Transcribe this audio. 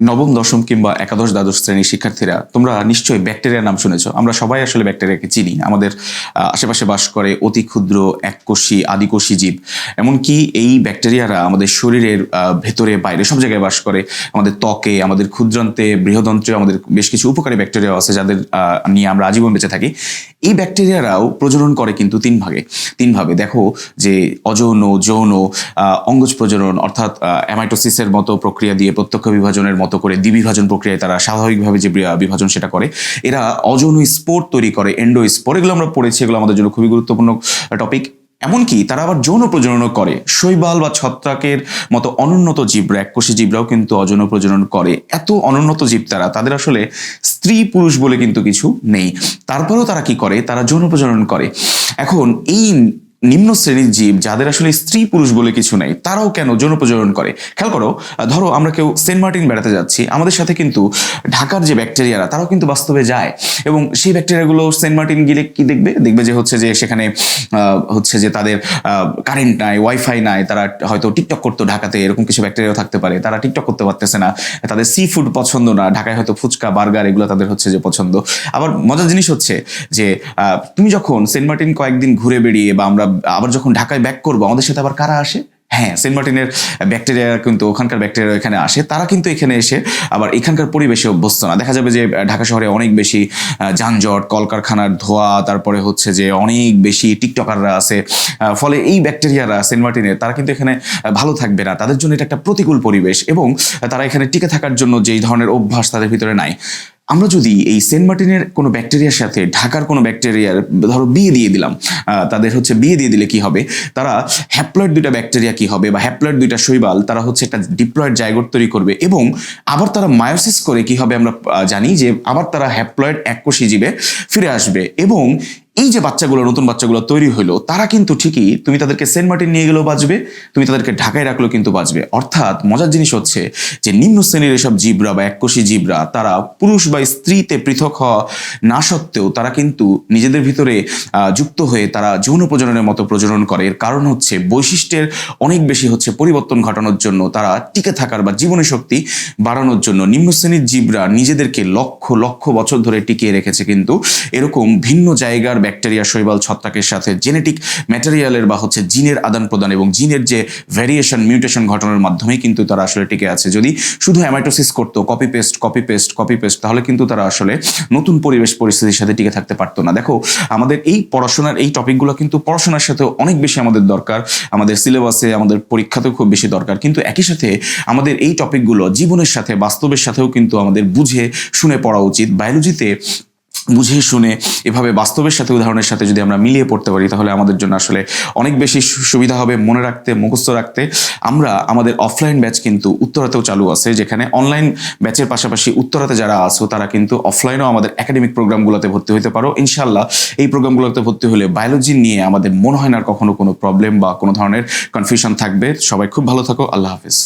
নবম, দশম কিংবা একাদশ, দ্বাদশ শ্রেণির শিক্ষার্থীরা, তোমরা নিশ্চয়ই ব্যাকটেরিয়ার নাম শুনেছ। আমরা সবাই আসলে ব্যাকটেরিয়াকে চিনি। আমাদের আশেপাশে বাস করে অতি ক্ষুদ্র এককোষী, আদিকোষী জীব। এমনকি এই ব্যাকটেরিয়ারা আমাদের শরীরের ভেতরে, বাইরে সব জায়গায় বাস করে। আমাদের ত্বকে, আমাদের ক্ষুদ্রান্তে বৃহদন্ত্রে আমাদের বেশ কিছু উপকারী ব্যাকটেরিয়া আছে যাদের নিয়ে আমরা আজীবন বেঁচে থাকি। এই ব্যাকটেরিয়ারাও প্রজনন করে কিন্তু তিন ভাগে। তিন ভাবে দেখো যে অযৌন, যৌন অঙ্গজ প্রজনন অর্থাৎ অ্যামাইটোসিসের মতো প্রক্রিয়া দিয়ে প্রত্যক্ষ বিভাজনের মতো করে দ্বিবিভাজন প্রক্রিয়ায় তারা স্বাভাবিকভাবে যে বিভাজন সেটা করে। এরা অযৌন স্পোর্ট তৈরি করে এন্ডো স্পোর এগুলো আমরা পড়েছি, এগুলো আমাদের জন্য খুবই গুরুত্বপূর্ণ টপিক এমনকি তারা আবার যৌন প্রজননও করে। শৈবাল বা ছত্রাকের মতো অনুন্নত জীবরা এককোষী জীবরাও কিন্তু অযৌন প্রজনন করে। এত অনুন্নত জীব তারা, তাদের আসলে স্ত্রী পুরুষ বলে কিন্তু কিছু নেই। তারপরেও তারা কি করে? তারা যৌন প্রজনন করে। এখন এই নিম্ন শ্রেণির জীব যাদের আসলে স্ত্রী পুরুষ বলে কিছু নেই, তারাও কেন যৌন প্রজনন করে? খেয়াল করো ধরো আমরা কেউ সেন্ট মার্টিন বেড়াতে যাচ্ছি, আমাদের সাথে কিন্তু ঢাকার যে ব্যাকটেরিয়ারা, তারাও কিন্তু বাস্তবে যায়। এবং সেই ব্যাকটেরিয়াগুলো সেন্ট মার্টিন গেলে কি দেখবে? দেখবে যে হচ্ছে যে সেখানে হচ্ছে যে তাদের কারেন্ট নাই, ওয়াইফাই নাই, তারা হয়তো টিকটক করতো ঢাকাতে, এরকম কিছু ব্যাকটেরিয়াও থাকতে পারে। তারা টিকটক করতে পারতেছে না, তাদের সি ফুড পছন্দ না, ঢাকায় হয়তো ফুচকা, বার্গার এগুলো তাদের হচ্ছে যে পছন্দ। আবার মজার জিনিস হচ্ছে যে তুমি যখন সেন্ট মার্টিন কয়েকদিন ঘুরে বেরিয়ে বা আমরা আবার যখন ঢাকায় ব্যাক করব, আমাদের সাথে আবার কারা আসে? হ্যাঁ সেন্ট মার্টিনের ব্যাকটেরিয়া কিন্তু ওখানকার ব্যাকটেরিয়া এখানে আসে। তারা কিন্তু এখানে এসে আবার এখানকার পরিবেশে অভ্যস্ত না। দেখা যাবে যে ঢাকা শহরে অনেক বেশি যানজট, কলকারখানার ধোয়া, তারপরে হচ্ছে যে অনেক বেশি টিকটকাররা আছে। ফলে এই ব্যাকটেরিয়ারা সেন্ট মার্টিনের তারা কিন্তু এখানে ভালো থাকবে না। তাদের জন্য এটা একটা প্রতিকূল পরিবেশ এবং তারা এখানে টিকে থাকার জন্য যেই ধরনের অভ্যাস তাদের ভিতরে নাই। আমরা যদি এই সেন্ট মার্টিনের কোনো ব্যাকটেরিয়ার সাথে, ঢাকার কোনো ব্যাকটেরিয়ার, ধরো বিয়ে দিয়ে দিলাম তাদের হচ্ছে বিয়ে দিয়ে দিলে কি হবে? তারা হ্যাপ্লয়েড দুইটা ব্যাকটেরিয়া কি হবে বা হ্যাপ্লয়েড দুইটা শৈবাল, তারা হচ্ছে একটা ডিপ্লয়েড জায়গোট তৈরি করবে এবং আবার তারা মায়োসিস করে কি হবে আমরা জানি যে আবার তারা হ্যাপ্লয়েড এক এককোষী জীবে ফিরে আসবে এবং এই যে বাচ্চাগুলো, নতুন বাচ্চাগুলো তৈরি হলো, তারা কিন্তু ঠিকই তুমি তাদেরকে সেন্ট মার্টিন নিয়ে গেলেও বাঁচবে, তুমি তাদেরকে ঢাকায় রাখলেও কিন্তু বাঁচবে। অর্থাৎ মজার জিনিস হচ্ছে যে নিম্ন শ্রেণির এসব জীবরা বা এককোষী জীবরা, তারা পুরুষ বা স্ত্রীতে পৃথক হওয়া না সত্ত্বেও তারা কিন্তু নিজেদের ভিতরে যুক্ত হয়ে তারা যৌন প্রজননের মতো প্রজনন করে। এর কারণ হচ্ছে বৈশিষ্ট্যের অনেক বেশি হচ্ছে পরিবর্তন ঘটানোর জন্য, তারা টিকে থাকার বা জীবনী শক্তি বাড়ানোর জন্য নিম্ন শ্রেণির জীবরা নিজেদেরকে লক্ষ লক্ষ বছর ধরে টিকিয়ে রেখেছে। কিন্তু এরকম ভিন্ন জায়গার ব্যাকটেরিয়া শৈবাল ছত্রাকের সাথে জেনেটিক ম্যাটেরিয়ালের বা হচ্ছে জিনের আদান প্রদান এবং জিনের যে ভ্যারিয়েশন মিউটেশন ঘটনার মাধ্যমেই কিন্তু তারা আসলে টিকে আছে। যদি শুধু অ্যামাইটোসিস করতো copy paste copy paste copy paste তাহলে কিন্তু তারা আসলে নতুন পরিবেশ পরিস্থিতির সাথে টিকে থাকতে পারতো না। দেখো, আমাদের এই পড়াশোনার এই টপিকগুলো কিন্তু পড়াশোনার সাথে অনেক বেশি আমাদের দরকার। আমাদের সিলেবাসে আমাদের পরীক্ষাতেও খুব বেশি দরকার। কিন্তু একই সাথে আমাদের এই টপিকগুলো জীবনের সাথে, বাস্তবের সাথেও কিন্তু আমাদের বুঝে, শুনে পড়া উচিত। বায়োলজিতে বুঝে শুনে এভাবে বাস্তবের সাথে, উদাহরণের সাথে যদি আমরা মিলিয়ে পড়তে পারি, তাহলে আমাদের জন্য আসলে অনেক বেশি সুবিধা হবে মনে রাখতে, মুখস্থ রাখতে। আমরা আমাদের অফলাইন ব্যাচ কিন্তু উত্তরাতেও চালু আছে, যেখানে অনলাইন ব্যাচের পাশাপাশি উত্তরাতে যারা আছো, তারা কিন্তু অফলাইনেও আমাদের একাডেমিক প্রোগ্রামগুলোতে ভর্তি হতে পারো। ইনশাল্লাহ এই প্রোগ্রামগুলোতে ভর্তি হলে বায়োলজি নিয়ে আমাদের মনে হয় না কখনো কোনো প্রবলেম বা কোনো ধরনের কনফিউশন থাকবে। সবাই খুব ভালো থাকো, আল্লাহ হাফিজ।